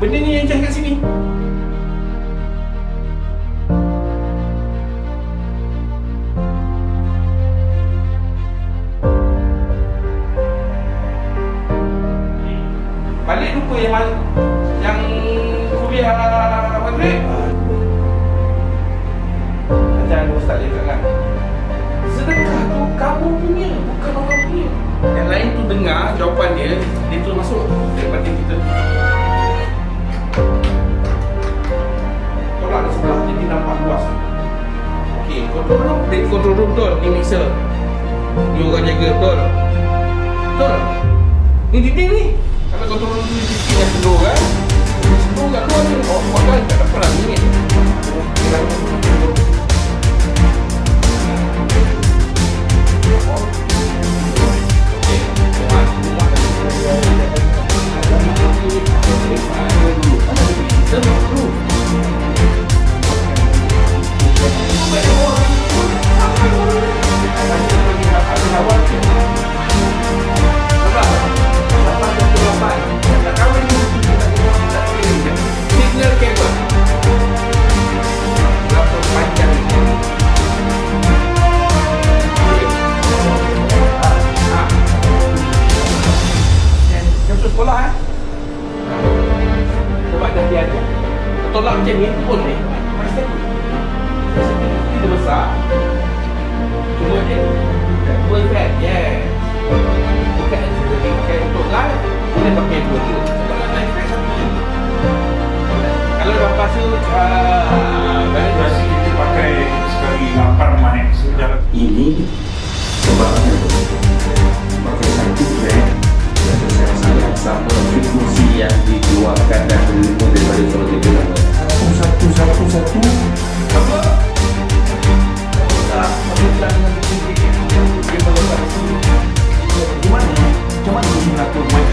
Benda ni yang jahat kat sini. Balik lupa yang mal- Yang kuliah Madrid Macam Ustaz dia cakap? Sedekah tu kamu punya Bukan orang punya. Yang lain tu dengar jawapan dia Dia tu masuk Daripada kita. Mixer. Ni orang jaga betul. Betul. Ni dinding ni. Kalau kontrol room ni Sekolah eh? Sebab dah dia ada. Tolak macam ni pun ni. Masa tu. Masa tu kita besar. Cuma dia una turma